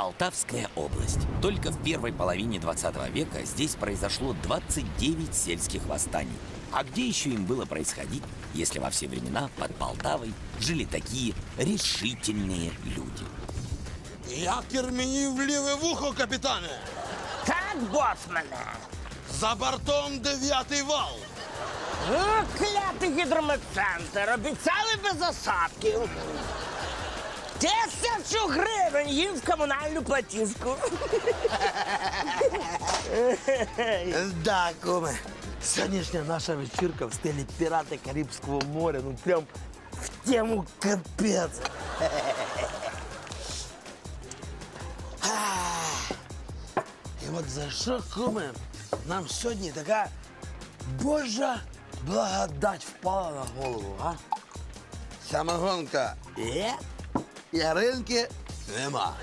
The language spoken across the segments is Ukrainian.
Полтавская область. Только в первой половине 20 века здесь произошло 29 сельских восстаний. А где еще им было происходить, если во все времена под Полтавой жили такие решительные люди? Якір мені в ліве вухо, капітане! Так, боцмане. За бортом дев'ятий вал! Ну, клятий гідрометцентр. Обіцяли без осадків. Тисячу гривень їм в комунальну платіжку. Да, куме. Сьогоднішня наша вечірка в стилі пірати Карибського моря. Ну прям в тему капець. І от за що, куме, нам сьогодні така Божа благодать впала на голову, а? Самогонка Є? Яринки нема.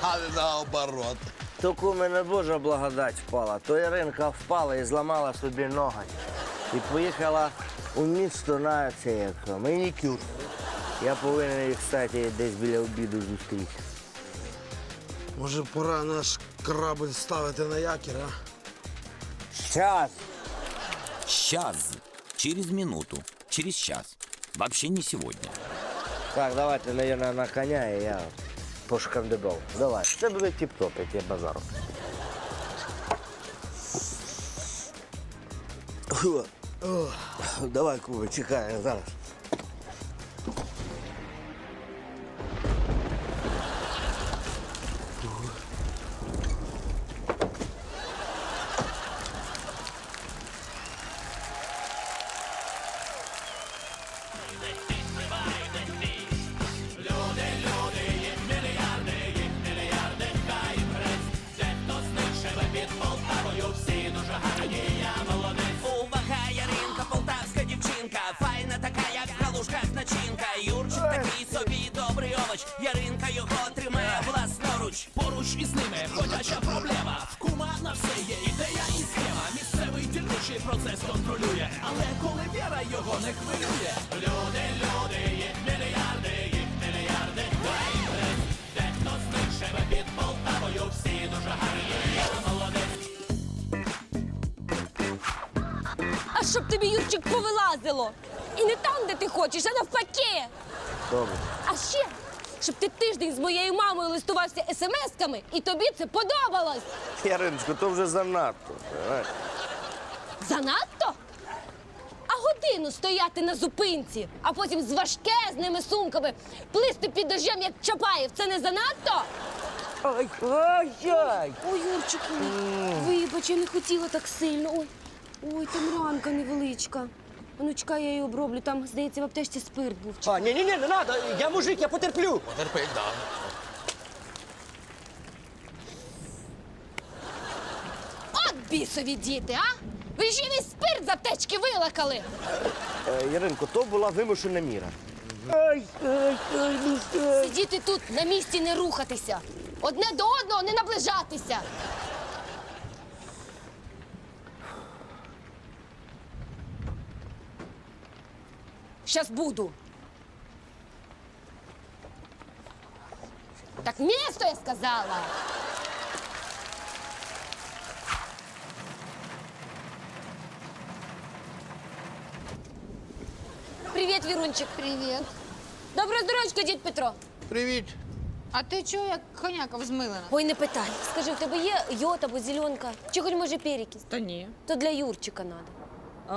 Але наоборот. То куме не Божа благодать впала, то Іринка впала і зламала собі ноги. І поїхала у місто на це як манікюр. Я повинен їх, кстати, десь біля обіду зустріти. Може, пора наш корабль ставити на якір, а? Щас! Сейчас, через минуту, через час. Вообще не сегодня. Так, давайте, наверное, на коня, і я пошкандибав. Давай. Це буде тіп-топ, як я базару. Давай, Куба, чекай, зараз. Дільничий контролює, але коли віра його не хвилює. Люди, люди, їх мільярди, їх мільярди. Дай бред. Дехто з них живе під Полтавою, всі дуже гарні. Я молодець. А щоб тобі Юрчик повилазило. І не там, де ти хочеш, а навпаки. Добре. А ще, щоб ти тиждень з моєю мамою листувався смс-ками, і тобі це подобалось. Яриночко, то вже занадто. Давай. Занадто? А годину стояти на зупинці, а потім з важкезними сумками плисти під дождем, як Чапаєв, це не занадто? Ай, ай, ай. Ой, Юрчику, вибач, я не хотіла так сильно. Ой, ой, там ранка невеличка. А Ну, чекай, я її оброблю. Там, здається, в аптечці спирт був. А, ні, ні, ні, не треба, я мужик, я потерплю. Терпить, да. От бісові діти, а? Ви ж і весь спирт з аптечки вилакали. Е, Яринко, то була вимушена міра. Ай, ай, ай, ну що? Сидіти тут на місці не рухатися. Одне до одного не наближатися. Щас буду. Так місто я сказала. Привіт, Вірунчик. Привіт. Доброго здоров'ячка, дід Петро. Привіт. А ти чого як коняка взмилена? Ой, не питай. Скажи, в тебе є йод або зеленка? Чи хоч може перекись? Та ні. То для Юрчика надо.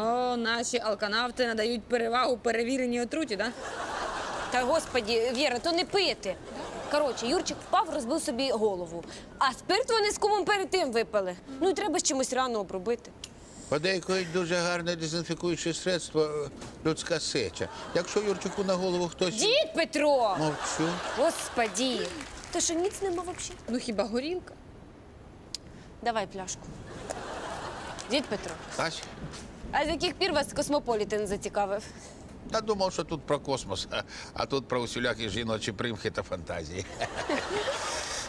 О, наші алканавти надають перевагу перевіреній отруті, да? Та господі, Віра, то не пити. Коротше, Юрчик впав, розбив собі голову. А спирт вони з кумом перед тим випили. Ну і треба з чимось рано обробити. Подейкують дуже гарне дезінфікуюче средство е, людська сеча. Якщо Юрчику на голову хтось Дід Петро! мовчу. Господі! То що ніц нема взагалі? Ну хіба горілка? Давай пляшку. Дід Петро, Ась, а з яких пір вас космополітен зацікавив? та думав, що тут про космос, а, а тут про усілякі жіночі примхи та фантазії.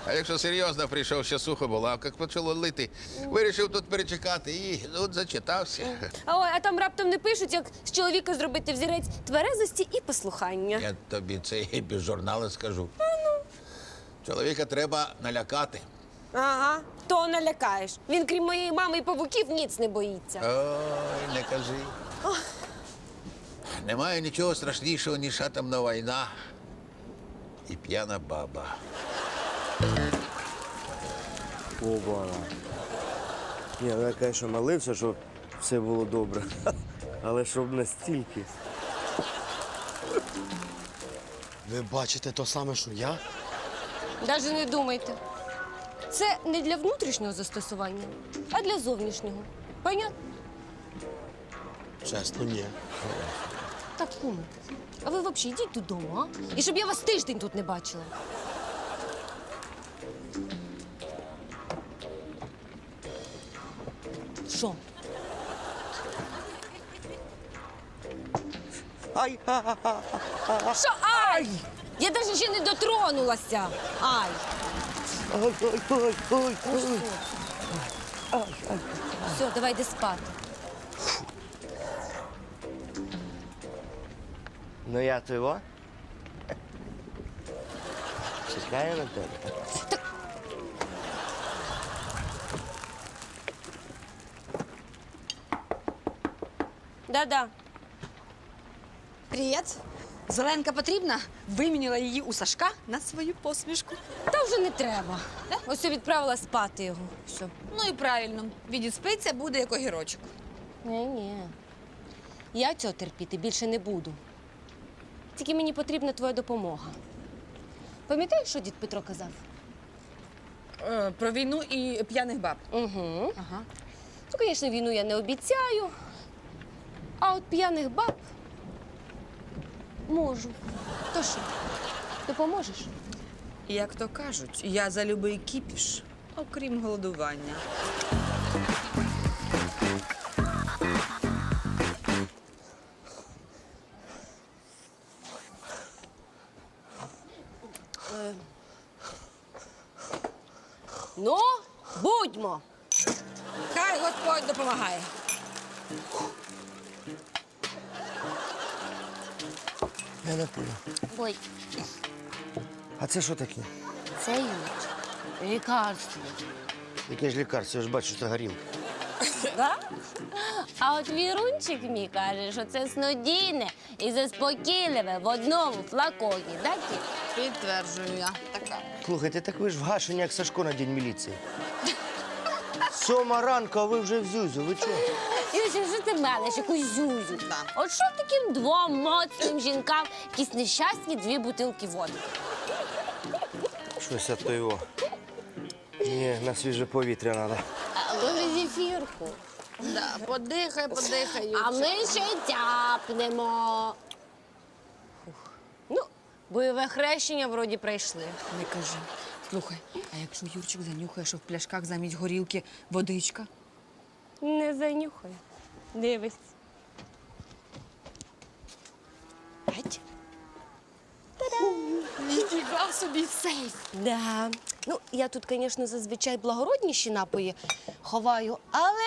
А якщо серйозно прийшов, ще сухо було, а як почало лити, вирішив тут перечекати і тут зачитався. А ой, а там раптом не пишуть, як з чоловіка зробити взірець тверезості і послухання. Я тобі це і без журналу скажу. Чоловіка треба налякати. Ага, то налякаєш. Він, крім моєї мами і павуків, ніц не боїться. Ой, не кажи. Немає нічого страшнішого, ніж атомна війна і п'яна баба. Оба. Ні, ну я, звісно, молився, щоб все було добре. Але щоб настільки. Ви бачите то саме, що я? Даже не думайте. Це не для внутрішнього застосування, а для зовнішнього. Понятно? Чесно, ні. Так, куми. А ви взагалі йдіть додому, а? І щоб я вас тиждень тут не бачила. Що? Ай! Що? Ай! Я навіть ще не дотронулася. Ай! Ой, ой, ой, ой, ой. Все, давай йди спати. Ну я то його. Чекаю на тебе. Да-да. Привіт. Зеленка потрібна? Виміняла її у Сашка на свою посмішку. Та вже не треба. Ось я відправила спати його. Все. Ну і правильно. Відіспиться буде як огірочок. Ні-ні. Я цього терпіти більше не буду. Тільки мені потрібна твоя допомога. Пам'ятаєш, що дід Петро казав? Е, про війну і п'яних баб. Угу. Ага. Ну, звісно, війну я не обіцяю. А от п'яних баб можу. То що, допоможеш? Як то кажуть, я за любий кіпіш, окрім голодування. Ой, А це що таке? це. Лікарство. Яке ж лікарство? Я ж бачу, це горілка. Да? А от вірунчик мій каже, що це снодійне і заспокійливе в одному флаконі. Ті? Підтверджую я. Така. Слухайте, так ви ж вгашені, як Сашко на день міліції. Сьома ранку, а ви вже в зюзю. Ви чого? Юрчик, що ти мелеш, якусь зюзю? Да. От що таким двом моцним жінкам якісь нещасні дві бутилки води? Щось от того. Ні, на свіже повітря треба. А зефірку? Да, подихай, подихай. А ми ще тяпнемо. Ну, бойове хрещення вроді пройшли. Не кажи. Слухай, а якщо Юрчик занюхає, що в пляшках замість горілки водичка? Не занюхай. Дивись. Геть. Ніфіга собі сейф. Да. Ну, я тут, звісно, зазвичай благородніші напої ховаю, але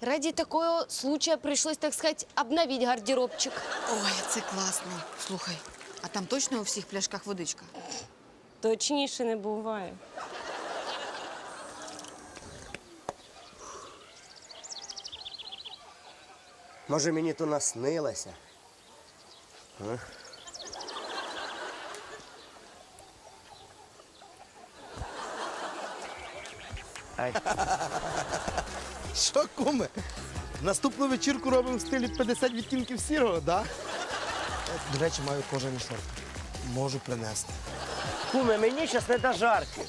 раді такого случая прийшлось, так сказати, обновити гардеробчик. Ой, це класно. Слухай, а там точно у всіх пляшках водичка? Точніше не буває. Може, мені то наснилося? А? Ай, Що, куме? Наступну вечірку робимо в стилі 50 відтінків сірого, да? До речі, маю кожані шорти. Можу принести. куме, мені зараз не до жарки.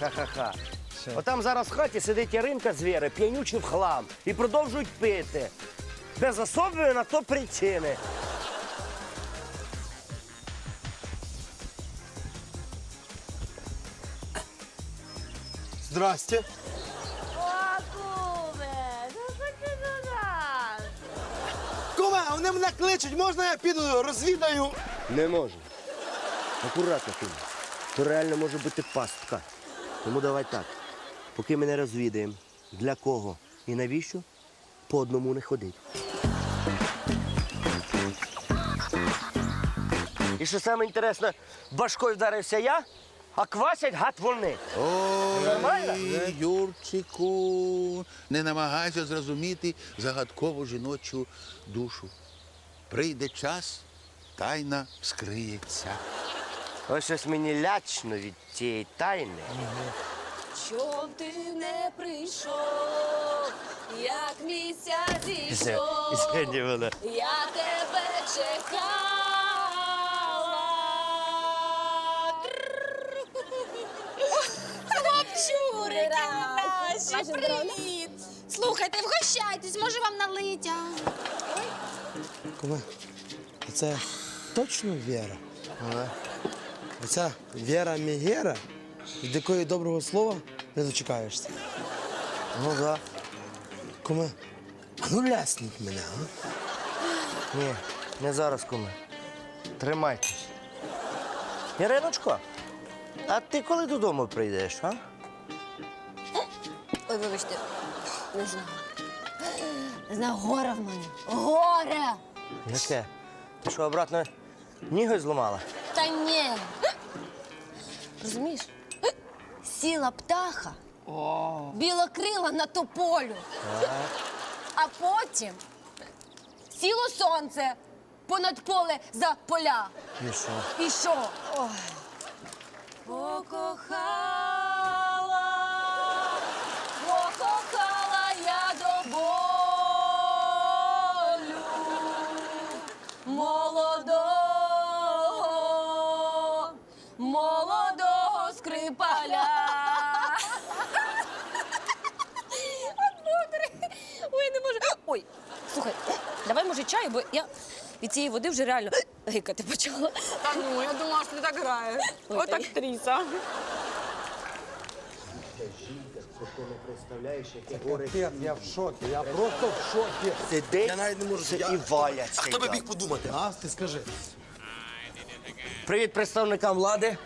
Ха-ха-ха. Отам зараз в хаті сидить Яринка звіри, п'янючі в хлам і продовжують пити. Без особої на то причини. Здрасте. Куме, а вони мене кличуть, можна я піду розвідаю? Не можу. Акуратно, куме. То реально може бути пастка. Тому давай так. Поки ми не розвідаємо, для кого і навіщо, по одному не ходить. І що саме інтересне, башкою вдарився я, а квасять гад вони. Ой, Юрчику, не намагайся зрозуміти загадкову жіночу душу. Прийде час, тайна вскриється. Ось щось мені лячно від цієї тайни. Чом ти не прийшов, як місяць зійшов, я тебе чекала. Ваше привіт! Слухайте, вгощайтесь, може вам налить, а? Куме, а це точно Віра? Оця Віра Мегера, від якої доброго слова не дочекаєшся. Ну да. Куме, а ну лясніть мене, а? Ні, не зараз, куме. Тримайтесь. Іриночко, а ти коли додому прийдеш, а? Ой, вибачте, не знаю. Не знаю, горе в мене. Горе! Яке? Ти що, обратно ніготь зламала? Та ні. Розумієш? Сіла птаха, білокрила на тополю. А потім сіло сонце понад поле за поля. І що? І що? Ой. Слухай, давай може чаю, бо я від цієї води вже реально гикати почала. Та ну, я думала, що ти так граєш. От актриса. Я в шокі, я просто в шокі. Сидить Я навіть не можу і валяться. А хто би міг подумати, а? Ти скажи. Привіт представникам влади.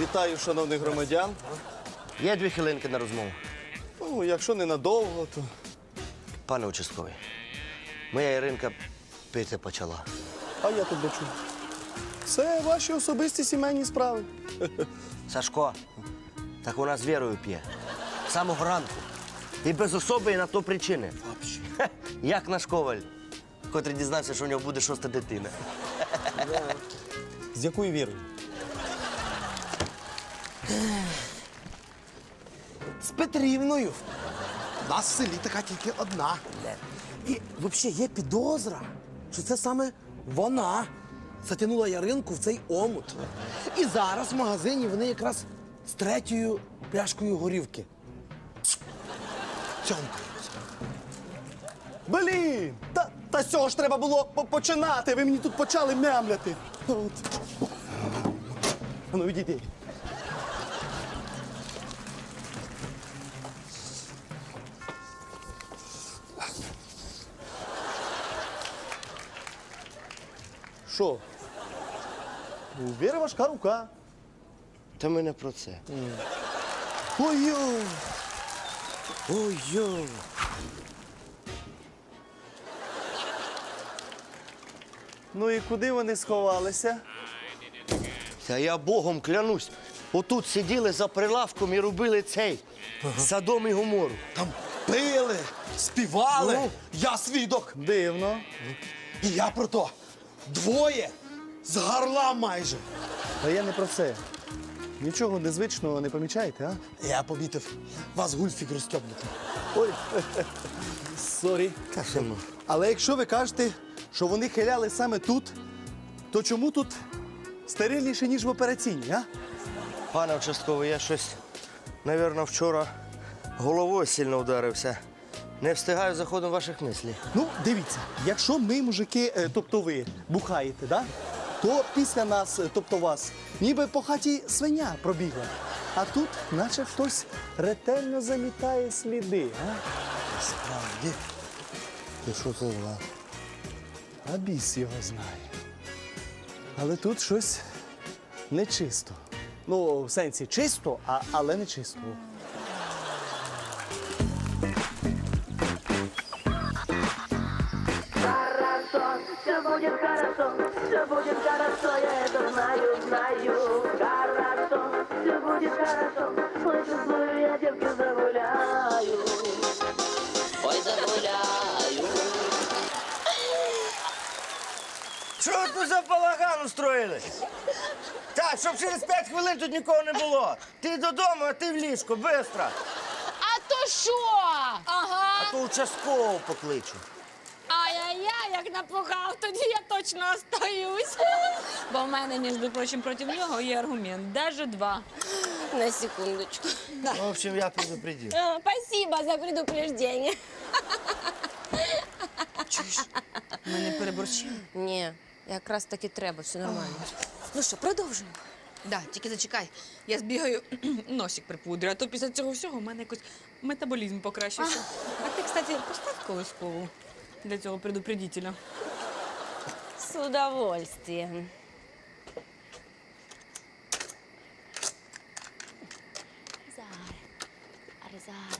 Вітаю, шановних громадян. Є дві хвилинки на розмову. Ну, якщо ненадовго, то Пане участковий, моя Іринка пити почала. а я тут бачу. Це ваші особисті сімейні справи. Сашко, так вона з вірою п'є. З самого ранку. І без особої на то причини. Хе, Як наш коваль, котрий дізнався, що у нього буде шоста дитина. З якою вірою? З Петрівною. У нас в селі така тільки одна. І взагалі є підозра, що це саме вона затягнула Яринку в цей омут. І зараз в магазині вони якраз з третьою пляшкою горівки. Блін! Та, та з цього ж треба було по- починати. Ви мені тут почали мямляти. От. А Ну, відійди. Що? У Віри важка рука. Та ми не про це. Ой-ой! Ой-йо. Ну і куди вони сховалися? Та я Богом клянусь. Отут сиділи за прилавком і робили цей садом і гумору. Там пили, співали. Ну? Я свідок. Дивно. І я про то. Двоє з горла майже. Та я не про це. Нічого незвичного не помічаєте, а? Я помітив, вас гульфік розтьобнути. Ой, сорі. Ну? Але якщо ви кажете, що вони хиляли саме тут, то чому тут стерильніше, ніж в операційній, а? Пане участковий, я щось, навірно, вчора головою сильно вдарився. Не встигаю за ходом ваших мислів. Ну, дивіться, якщо ми, мужики, е, тобто ви, бухаєте, да? то після нас, е, тобто вас, ніби по хаті свиня пробігла. А тут, наче хтось ретельно замітає сліди, а? Справді. І що це за? А біс його знає. Але тут щось нечисто. Ну, в сенсі чисто, а, але не чисто. будет хорошо, все будет хорошо, я это знаю, знаю. Хорошо, все будет хорошо, слышу свою я девки загуляю. Ой, загуляю. Що тут за балаган устроїли? Так, щоб через п'ять хвилин тут нікого не було. Ти додому, а ти в ліжко, швидко. А то що? Ага. А то участкового покличу. Як напугав, тоді я точно остаюсь. Бо в мене, між прочим, проти нього є аргумент. Даже два. На секундочку. В общем, я предупредив. А, Спасибо за предупреждение. Ми не переборщили. Ні, якраз таки треба, все нормально. Ну що, продовжуємо. Да, тільки зачекай. Я збігаю носик припудрю, а то після цього всього в мене якось метаболізм покращився. А ти, кстати, постав колискову для цього предупредителя. С удовольствием. Зараз. А зараз.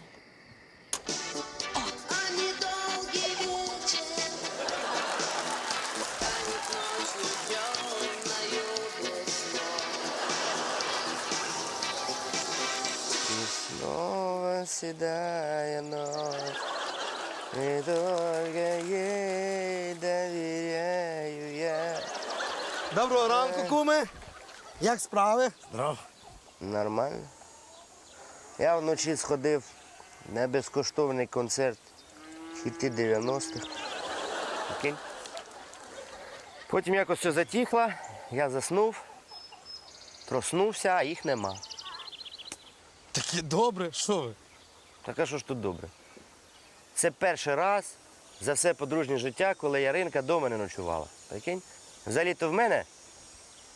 И снова седая Доброго ранку, куме. Як справи? Нормально. Я вночі сходив на безкоштовний концерт хіти 90-х. Окей? Потім якось все затихло, я заснув, проснувся, а їх нема. Таке добре, що ви? Так а що ж тут добре? Це перший раз за все подружнє життя, коли Яринка дома не ночувала. Прикинь? Взагалі-то в мене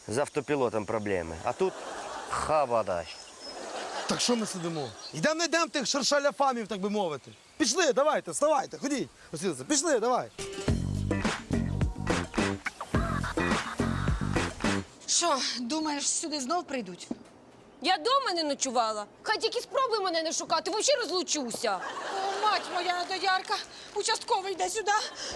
з автопілотом проблеми, а тут хабадаш. Так що ми сидимо? Йдемо не йдемо тих шаршаляфамів, так би мовити. Пішли, давайте, вставайте, ходіть. Пішли, давай. Що, думаєш, сюди знов прийдуть? Я дома не ночувала. Хай тільки спробуй мене не шукати, взагалі розлучуся. Мать моя доярка, участковий йде сюди.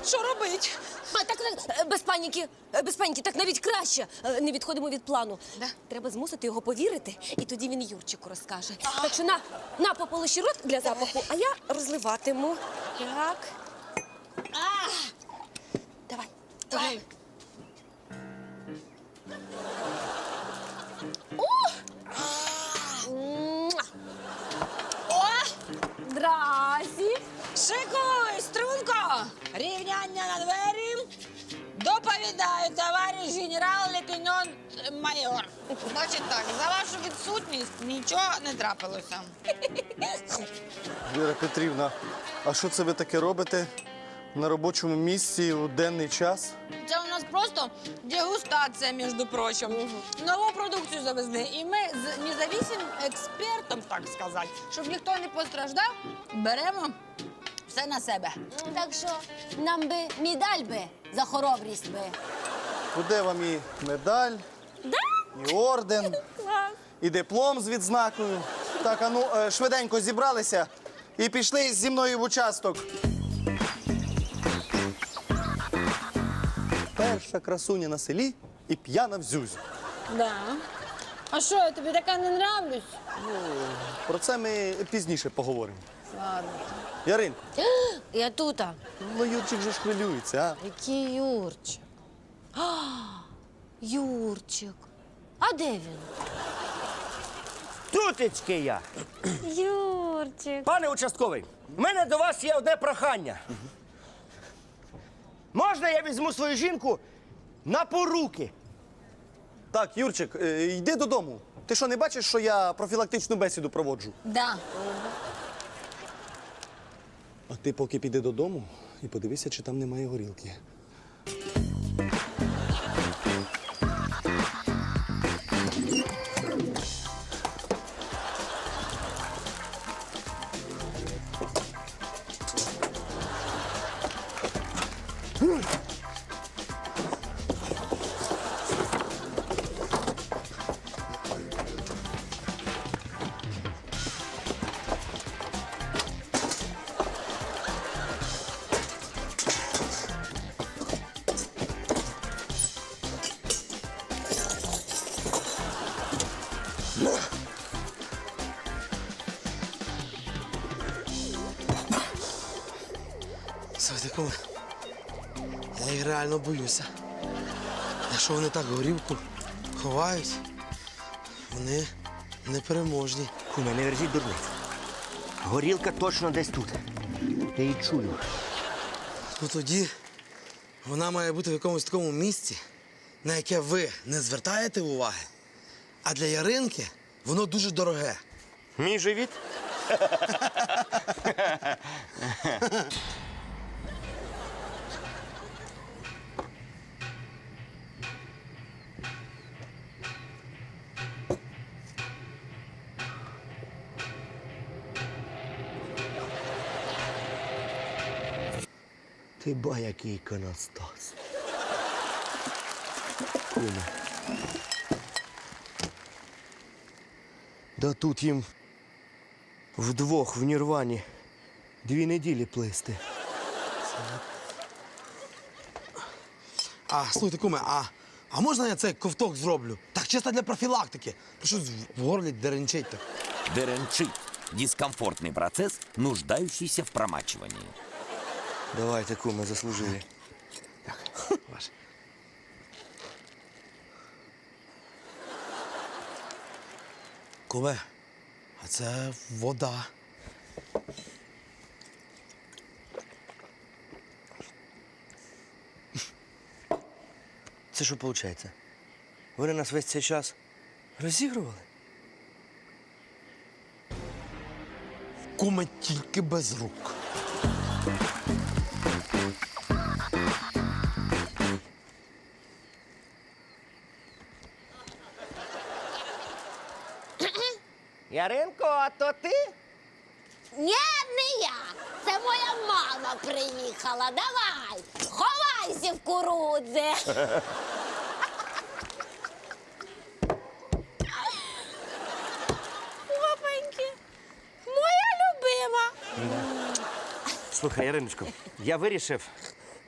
Що робить? А так е, без паніки, е, без паніки, так навіть краще. Е, Не відходимо від плану. Да. Треба змусити його повірити, і тоді він Юрчику розкаже. Так що на, на пополощі рот для запаху, а я розливатиму. Так. А! Давай. Давай. Майор. Значить так, за вашу відсутність нічого не трапилося. Віра Петрівна, а що це ви таке робите на робочому місці у денний час? Це у нас просто дегустація, між прочим. Нову продукцію завезли, і ми з независимим експертом, так сказати, щоб ніхто не постраждав, беремо все на себе. Так що нам би медаль би за хоробрість би. Буде вам і медаль, і орден, і диплом з відзнакою. Так, а ну е, швиденько зібралися і пішли зі мною в участок. Перша красуня на селі і п'яна в зюзю. Да. А що, я тобі така не нравлюсь? Про це ми пізніше поговоримо. Ладно. Яринко, Я тут. ну Юрчик же ж хвилюється, а? Який Юрчик? А, Юрчик. А де він? Тутечки я. Юрчик. Пане участковий, в мене до вас є одне прохання. Можна я візьму свою жінку на поруки? Так, Юрчик, е, йди додому. Ти що, не бачиш, що я профілактичну бесіду проводжу? Да. А ти поки піди додому і подивися, чи там немає горілки. Слухайте, я їх реально боюся. Якщо вони так горівку ховають, вони непереможні. Куме, не верзіть дурниць. Горілка точно десь тут. Я її чую. Ну тоді вона має бути в якомусь такому місці, на яке ви не звертаєте уваги, а для Яринки воно дуже дороге. Мій живіт? Ти ба який іконостас. Куме. Да тут їм вдвох в Нірвані дві неділі плисти. А, слухайте, куме, а, а можна я цей ковток зроблю? Так чисто для профілактики. Ну що в горлі деренчить так. Деренчи – дискомфортный процесс, нуждающийся в промачивании. Давайте, куме, заслужили. Так, Ваш. Куме, а це вода. Це що виходить? Вони нас весь цей час розігрували? Куме тільки без рук. Яринко, а то ти? Ні, не я. Це моя мама приїхала. Давай, ховайся в курудзи. Опаньки, моя любима. Слухай, Яриночко, я вирішив,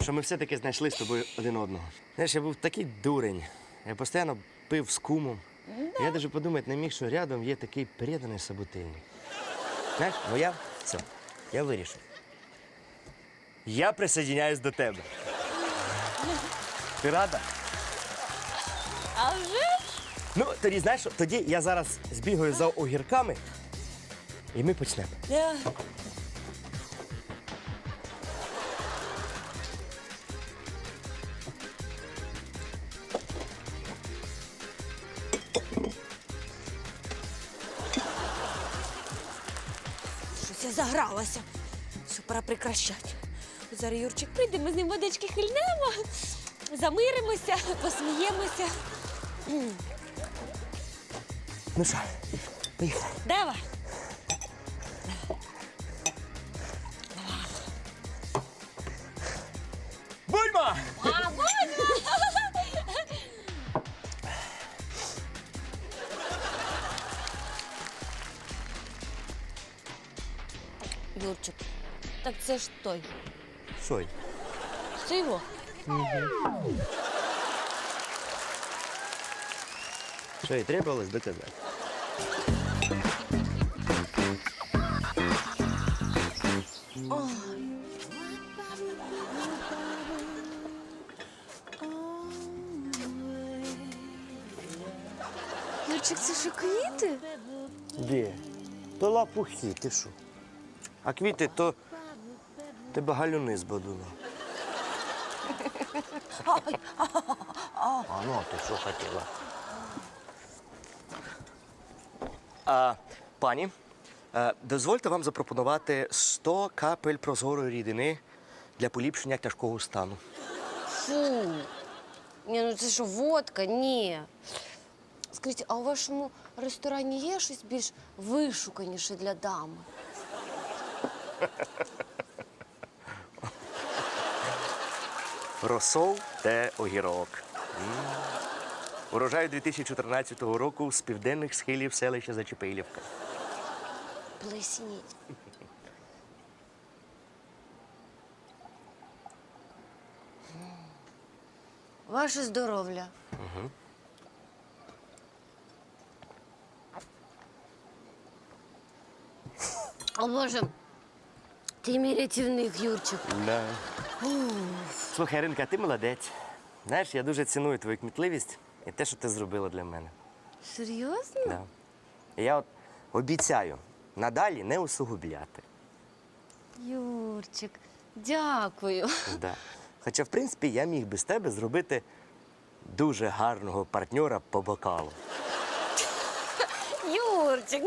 що ми все-таки знайшли з тобою один одного. Знаєш, я був такий дурень. Я постійно пив з кумом. Я навіть подумати не міг, що рядом є такий переданий собутильник. Знаєш, ну я все, я вирішив. Я присоединяюсь до тебе. Ти рада? А вже ж? Ну, тоді знаєш, тоді я зараз збігаю за огірками, і ми почнемо. Я... пора прекращати. Зараз Юрчик прийде, ми з ним водички хильнемо, замиримося, посміємося. Ну що, поїхали. Давай. Так це ж той. Що? й? Це його. Що і требувалось доказати. Юрчик, це що квіти? Де? То лапухи, ти що? А квіти то тебе галюни з бадуна. А ну, ти що хотіла? А, пані, е, дозвольте вам запропонувати 100 капель прозорої рідини для поліпшення тяжкого стану. Фу. Ні, ну це що, водка? Ні. Скажіть, а у вашому ресторані є щось більш вишуканіше для дами? Росол та огірок. М. Урожай 2014 року з південних схилів селища Зачепилівка. Плесніть. Ваше здоров'я. О Боже, ти мій рятівник, Юрчик. Да. Слухай, Ринка, ти молодець. Знаєш, я дуже ціную твою кмітливість і те, що ти зробила для мене. Серйозно? Да. І я от обіцяю надалі не усугубляти. Юрчик, дякую. Да. Хоча, в принципі, я міг би з тебе зробити дуже гарного партньора по бокалу. Юрчик,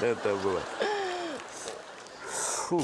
ну то було. Фу.